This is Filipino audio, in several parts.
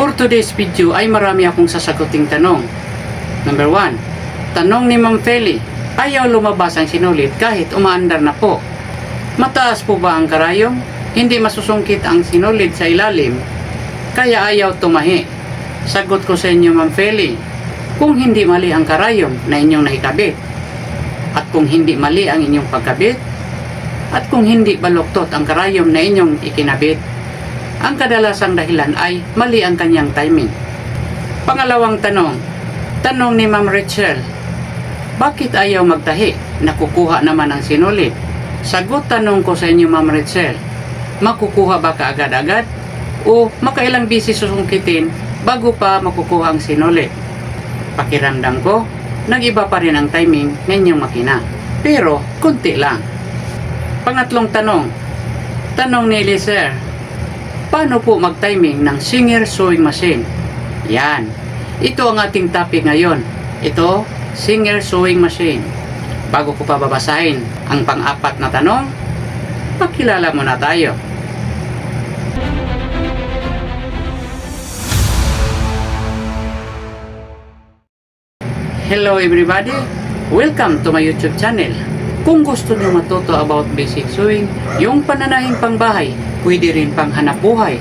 For today's video ay marami akong sasaguting tanong. Number 1. Tanong ni Ma'am Feli, ayaw lumabas ang sinulid kahit umaandar na po. Mataas po ba ang karayom? Hindi masusungkit ang sinulid sa ilalim, kaya ayaw tumahi. Sagot ko sa inyo Ma'am Feli, kung hindi mali ang karayom na inyong naikabit, at kung hindi mali ang inyong pagkabit, at kung hindi baluktot ang karayom na inyong ikinabit, ang kadalasang dahilan ay mali ang kanyang timing. Pangalawang tanong, tanong ni Ma'am Rachel, bakit ayaw magtahi? Nakukuha naman ang sinulid. Sagot tanong ko sa inyo Ma'am Rachel, makukuha ba kaagad-agad? O makailang bisi susungkitin bago pa makukuha ang sinulid? Pakiramdam ko, nag-iba pa rin ang timing ng inyong makina. Pero, kunti lang. Pangatlong tanong, tanong ni Eliezer, paano po mag-timing ng Singer Sewing Machine? Yan, ito ang ating topic ngayon. Ito, Singer Sewing Machine. Bago ko pa babasahin ang pang-apat na tanong, pakilala muna tayo. Hello everybody! Welcome to my YouTube channel. Kung gusto niyo matuto about basic sewing, yung pananahing pangbahay, pwede rin pang hanap buhay,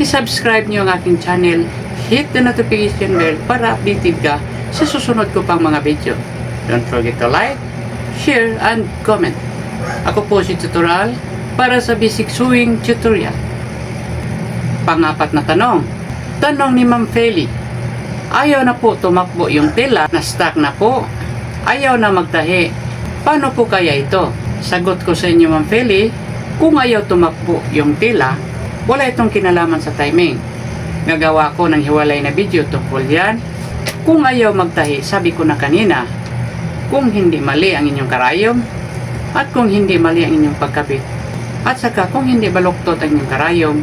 isubscribe niyo ang aking channel, hit the notification bell para updated ka sa susunod ko pang mga video. Don't forget to like, share, and comment. Ako po si Tutorial para sa basic sewing tutorial. Pangapat na tanong. Tanong ni Ma'am Feli, Ayaw na po tumakbo yung tela na stuck na po. Ayaw na magtahi. Paano po kaya ito? Sagot ko sa inyo Ma'am Feli, kung ayaw tumakbo yung tela, wala itong kinalaman sa timing. Gagawa ko ng hiwalay na video tungkol yan. Kung ayaw magtahi, sabi ko na kanina, kung hindi mali ang inyong karayom, at kung hindi mali ang inyong pagkabit, at saka kung hindi baluktot ang inyong karayom,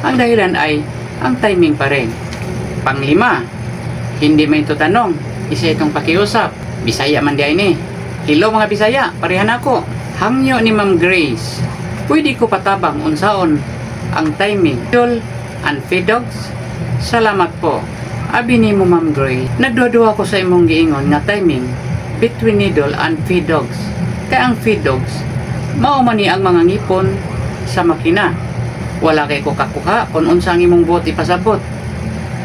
ang dahilan ay ang timing pa rin. Panglima, hindi man ito tanong, isa itong pakiusap. Bisaya man di ni. Hello mga Bisaya, parehan ako. Hangyo ni Ma'am Grace. Pwede ko patabang unsaon ang timing. Yol and feed dogs. Salamat po. Abi ni mo Ma'am Grace, nagduwa ko sa imong giingon nga timing between needle and feed dogs. Kaya ang feed dogs, mao man ni ang mga ngipon sa makina. Wala kay ko kakuha kung unsa ang imong buot ipasabot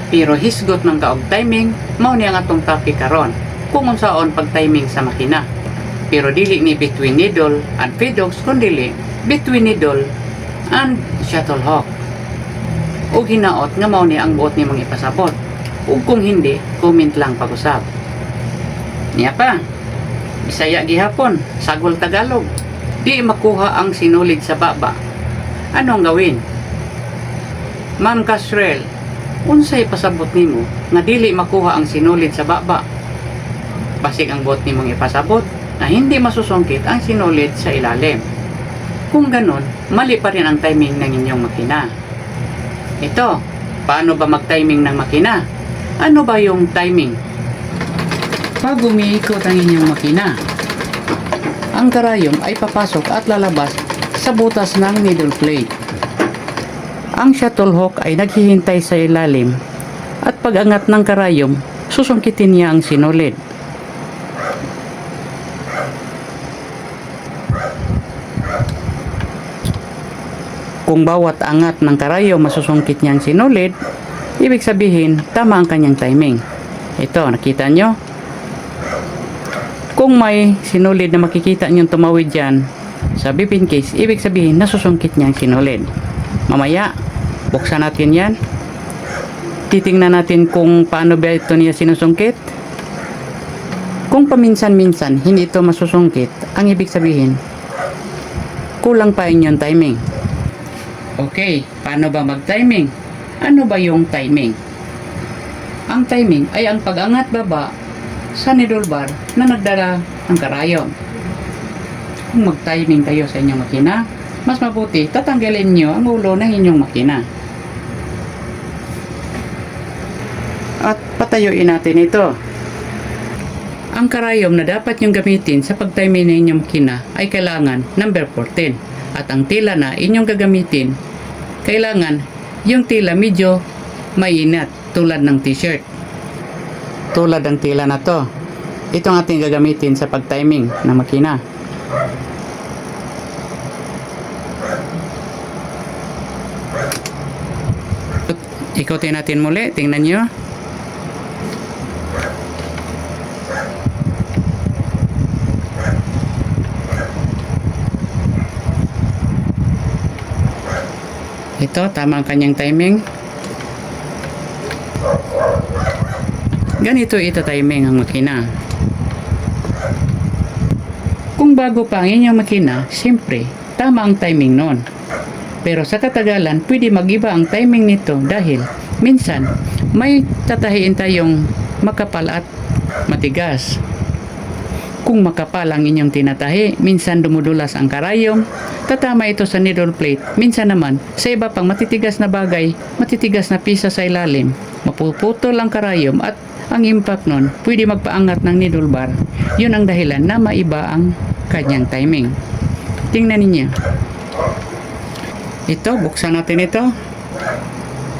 pero hisgot ng kaog timing mao ni ang atong topic karon kung unsaon pag timing sa makina pero dili ni between needle and fedox kundi between needle and shuttle hawk. O hinaot nga mao ni ang buot ni mga ipasabot. Ug kung hindi comment lang pag-usab. Niya pa Bisaya gihapon sagol Tagalog. Di makuha ang sinulid sa baba. Ano ang gawin? Ma'am Casrel, unsay pasabot nimo nga dili makuha ang sinulid sa baba? Basig ang bot nimong ipasabot na hindi masusungkit ang sinulid sa ilalim kung ganon mali pa rin ang timing ng inyong makina. Ito paano ba mag-timing ng makina? Ano ba yung timing? Pag umiikot ang inyong makina ang karayom ay papasok at lalabas sa butas ng needle plate. Ang shuttle hawk ay naghihintay sa ilalim at pag-angat ng karayom, susungkitin niya ang sinulid. Kung bawat angat ng karayom masusungkit niya ang sinulid, ibig sabihin tama ang kanyang timing. Ito, nakita nyo? Kung may sinulid na makikita nyo tumawid dyan sa bipin case, ibig sabihin nasusungkit niya ang sinulid. Mamaya, buksan natin yan. Titingnan natin kung paano ba ito niya sinusungkit. Kung paminsan-minsan hindi ito masusungkit, ang ibig sabihin, kulang pa inyong timing. Okay, paano ba mag-timing? Ano ba yung timing? Ang timing ay ang pag-angat baba sa needle bar na nagdala ng karayom. Kung mag-timing kayo sa inyong makina, mas mabuti tatanggalin nyo ang ulo ng inyong makina. At patayuin natin ito. Ang karayom na dapat nyong gamitin sa pag-timing ng inyong makina ay kailangan number 14. At ang tila na inyong gagamitin, kailangan yung tila medyo mainat tulad ng t-shirt. Tulad ng tila na to. Ito ang ating gagamitin sa pag-timing ng makina. Ikutin natin muli. Tingnan nyo. Ito, tama ang kanyang timing. Ganito ito timing ang makina. Kung bago pa ang inyong makina, siyempre, tama ang timing nun. Pero sa katagalan, pwede magiba ang timing nito dahil minsan may tatahiin tayong makapal at matigas. Kung makapal ang inyong tinatahi, minsan dumudulas ang karayom, tatama ito sa needle plate. Minsan naman, sa iba pang matitigas na bagay, matitigas na pisa sa ilalim, mapuputol ang karayom at ang impact nun, pwede magpaangat ng needle bar. Yun ang dahilan na maiba ang kanyang timing. Tingnan ninyo. Ito, buksan natin ito.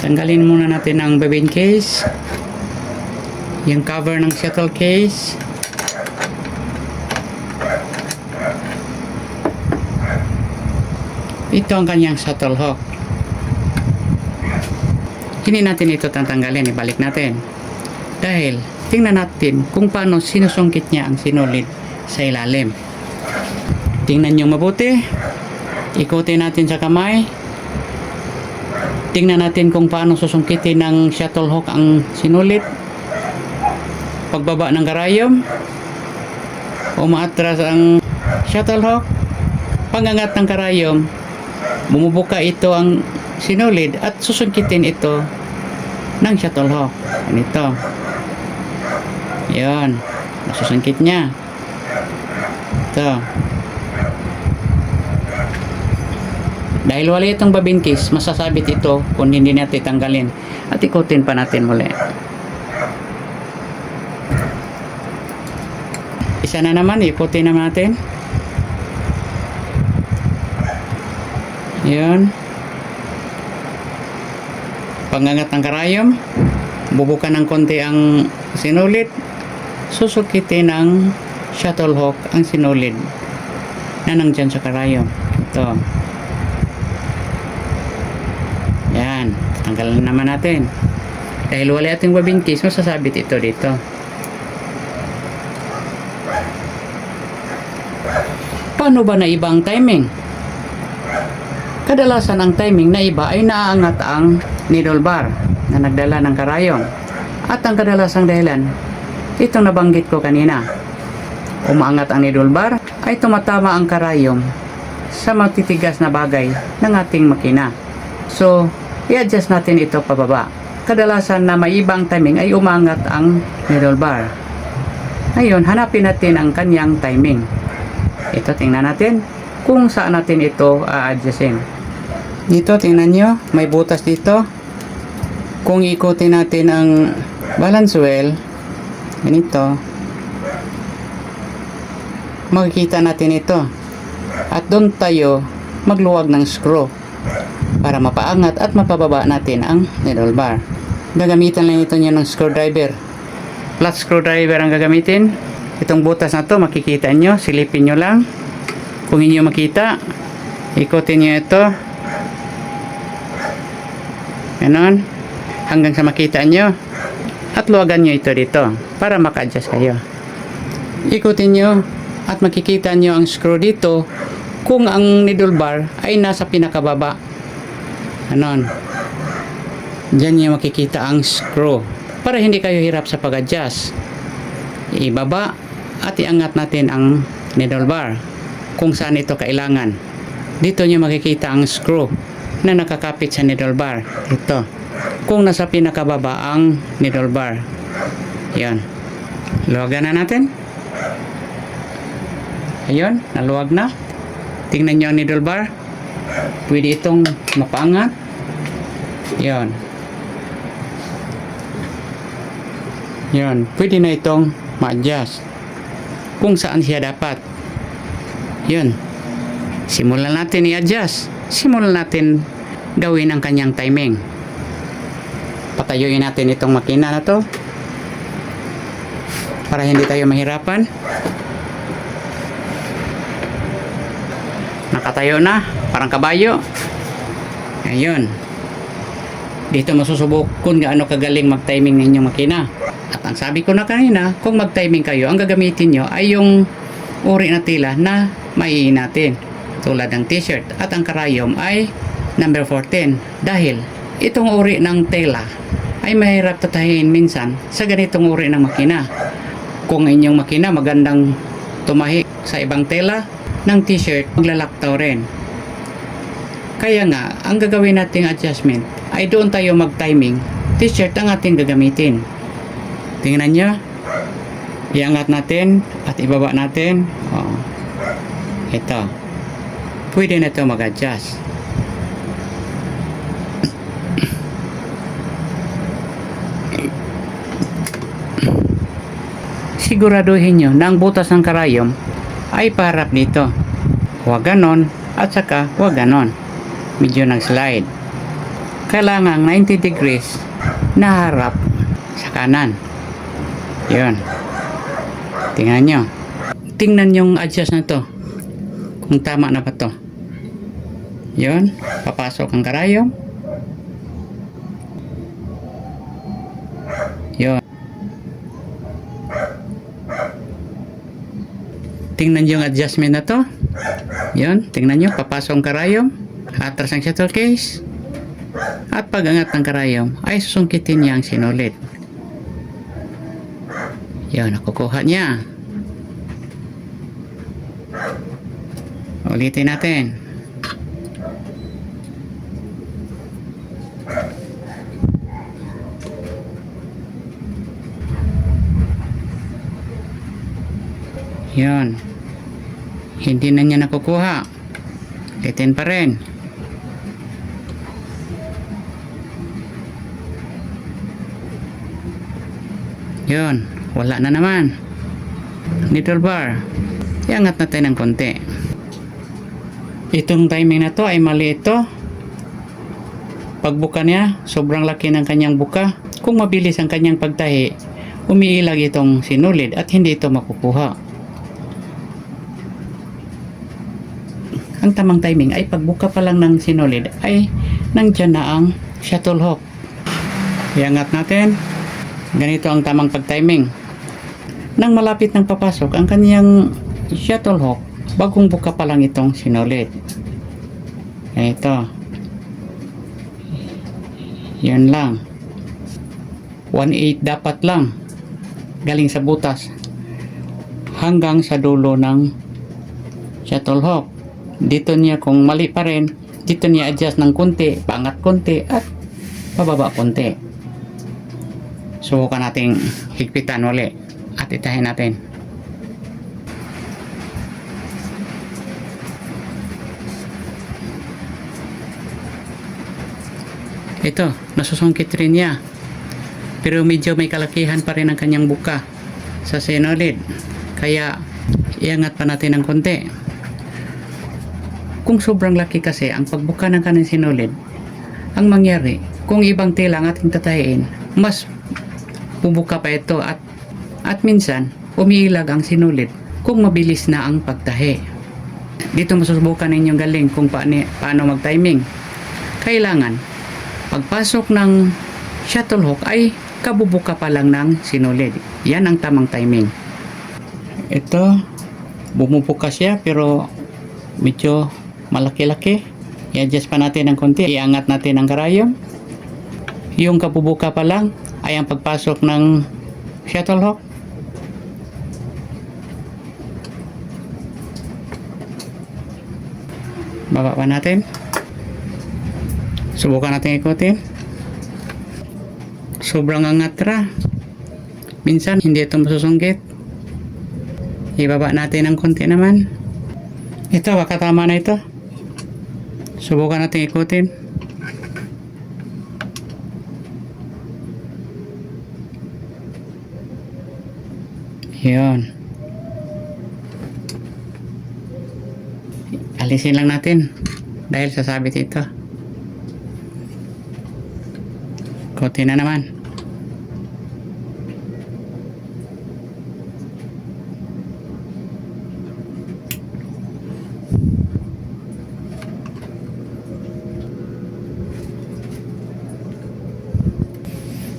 Tanggalin muna natin ang bebin case. Yung cover ng shuttle case. Ito ang kanyang shuttle hook. Hindi natin ito tatanggalin, ibalik natin. Dahil, tingnan natin kung paano sinusungkit niya ang sinulid sa ilalim. Tingnan nyo mabuti. Ikutin natin sa kamay. Tingnan natin kung paano susungkitin ng shuttle hook ang sinulit. Pagbaba ng karayom. Umaatras ang shuttle hook. Pangangat ng karayom. Bumubuka ito ang sinulid at susungkitin ito ng shuttle hook. Ganito. Yan. Nasusungkit niya. Ito. Dahil wala itong babin case, masasabit ito kung hindi natin tanggalin. At ikutin pa natin muli. Isa na naman, ikutin naman natin. Yan. Pangangat ng karayom. Bubukan ng konti ang sinulit. Susukitin ng shuttle hook ang sinulid na nandyan sa karayom. Ito. Yan. Tanggalan naman natin. Dahil wala ating babin case, masasabit ito dito. Paano ba naiba ang timing? Kadalasan ang timing na iba ay naaangat ang needle bar na nagdala ng karayom. At ang kadalasang dahilan, itong nabanggit ko kanina. Umaangat ang needle bar ay tumatama ang karayom sa matitigas na bagay ng ating makina. So, i-adjust natin ito pababa. Kadalasan na may ibang timing ay umangat ang needle bar. Ngayon, hanapin natin ang kanyang timing. Ito, tingnan natin kung saan natin ito a-adjustin. Dito, tingnan nyo, may butas dito. Kung ikutin natin ang balance wheel, ganito, makikita natin ito. At doon tayo magluwag ng screw para mapaangat at mapababa natin ang needle bar. Gagamitan lang ito niya ng screwdriver. Flat screwdriver ang gagamitin. Itong butas na to makikita nyo, silipin nyo lang. Kung inyo makita, ikutin nyo ito. Ganon. Hanggang sa makita nyo. At luwagan nyo ito dito para maka-adjust kayo. Ikutin nyo at makikita nyo ang screw dito kung ang needle bar ay nasa pinakababa. Ganon. Diyan nyo makikita ang screw para hindi kayo hirap sa pag-adjust. Ibaba at iangat natin ang needle bar kung saan ito kailangan. Dito nyo makikita ang screw na nakakapit sa needle bar. Ito. Kung nasa pinakababa ang needle bar. Yan. Luwagan na natin. Ayun, naluwag na. Tingnan nyo ang needle bar. Pwede itong mapaangat. Yan. Yan. Pwede na itong ma-adjust. Kung saan siya dapat. Yun. Simulan natin i-adjust. Simulan natin gawin ang kanyang timing. Patayuin natin itong makina na to. Para hindi tayo mahirapan. Nakatayo na. Parang kabayo. Ayun. Dito masusubok kung gaano kagaling mag-timing ninyong makina. At ang sabi ko na kanina, kung mag-timing kayo, ang gagamitin nyo ay yung uri na tila na maiin natin. Tulad ng t-shirt. At ang karayom ay number 14. Dahil itong uri ng tela ay mahirap tatahin minsan sa ganitong uri ng makina. Kung inyong makina magandang tumahi sa ibang tela ng t-shirt, maglalaktaw rin. Kaya nga, ang gagawin nating adjustment ay doon tayo mag-timing. T-shirt ang ating gagamitin. Tingnan nyo. Iangat natin at ibaba natin. Oh. Ito. Pwede na ito mag-adjust. Siguraduhin nyo na ang butas ng karayom ay paharap dito. Huwag ganon at saka huwag ganon. Medyo nag-slide. Kailangan 90 degrees na harap sa kanan. Yun. Tingnan nyo. Tingnan yung adjust na to. Kung tama na ba to. Yun. Papasok ang karayom. Yun. Tingnan nyo yung adjustment na to. Yun. Tingnan nyo. Papasok ang karayom. Atras ang shuttle case. At pagangat ng karayom ay susungkitin niya ang sinulit. Yun, nakukuha niya. Ulitin natin. Yun. Hindi na niya nakukuha. Ulitin pa rin. Yun, wala na naman. Needle bar. Iangat natin ng konti. Itong timing na to ay mali ito. Pagbuka niya, sobrang laki ng kanyang buka. Kung mabilis ang kanyang pagtahi, umiilag itong sinulid at hindi ito makukuha. Ang tamang timing ay pagbuka pa lang ng sinulid ay nandyan na ang shuttle hook. Iangat natin ganito ang tamang pag-timing. Nang malapit ng papasok ang kaniyang shuttle hawk, bagong buka pa lang itong sinulit. Ganito. Yun lang. 1.8 dapat lang. Galing sa butas. Hanggang sa dulo ng shuttle hawk. Dito niya kung mali pa rin, dito niya adjust ng konti, pangat konti, at pababa konti. Subukan nating higpitan uli at itahin natin. Ito, nasusungkit rin niya. Pero medyo may kalakihan pa rin ang kanyang buka sa senolid. Kaya, iangat pa natin ng konti. Kung sobrang laki kasi ang pagbuka ng kanyang sinulid, ang mangyari, kung ibang tela ang ating tatayin, mas bubuka pa ito at at minsan umiilag ang sinulid kung mabilis na ang pagtahi. Dito masusubukan ninyong galing kung paano, paano mag-timing. Kailangan, pagpasok ng shuttle hook ay kabubuka pa lang ng sinulid. Yan ang tamang timing. Ito, bumubuka siya pero medyo malaki-laki. I-adjust pa natin ng konti. Iangat natin ang karayom. Yung kabubuka pa lang ay ang pagpasok ng shuttle hawk. Baba pa natin. Subukan natin ikutin. Sobrang angatra. Minsan hindi ito masusungkit. Ibaba natin ng konti naman. Ito, baka tama na ito. Subukan natin ikutin. Yun. Alisin lang natin dahil sasabit ito. Kote na naman.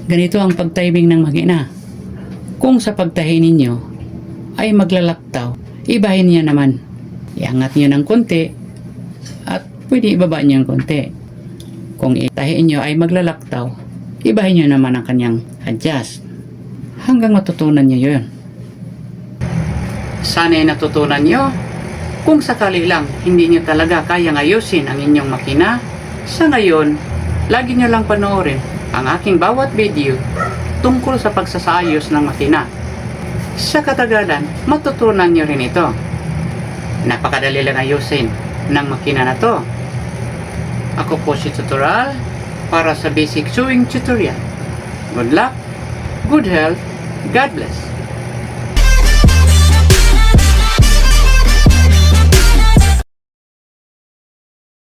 Ganito ang pagtiming ng makina. Kung sa pagtahi ninyo ay maglalaktaw, ibahin niyo naman. Iangat niyo ng konti at pwede ibaba niyo ng konti. Kung itahiin niyo ay maglalaktaw, ibahin niyo naman ang kanyang adjust. Hanggang matutunan niyo yun. Sana'y natutunan niyo. Kung sakali lang hindi niyo talaga kayang ayusin ang inyong makina, sa ngayon, lagi niyo lang panoorin ang aking bawat video tungkol sa pagsasaayos ng makina. Sa katagalan, matutunan niyo rin ito. Napakadali lang ayusin ng makina na to. Ako po si Tutorial para sa Basic Sewing Tutorial. Good luck, good health, God bless.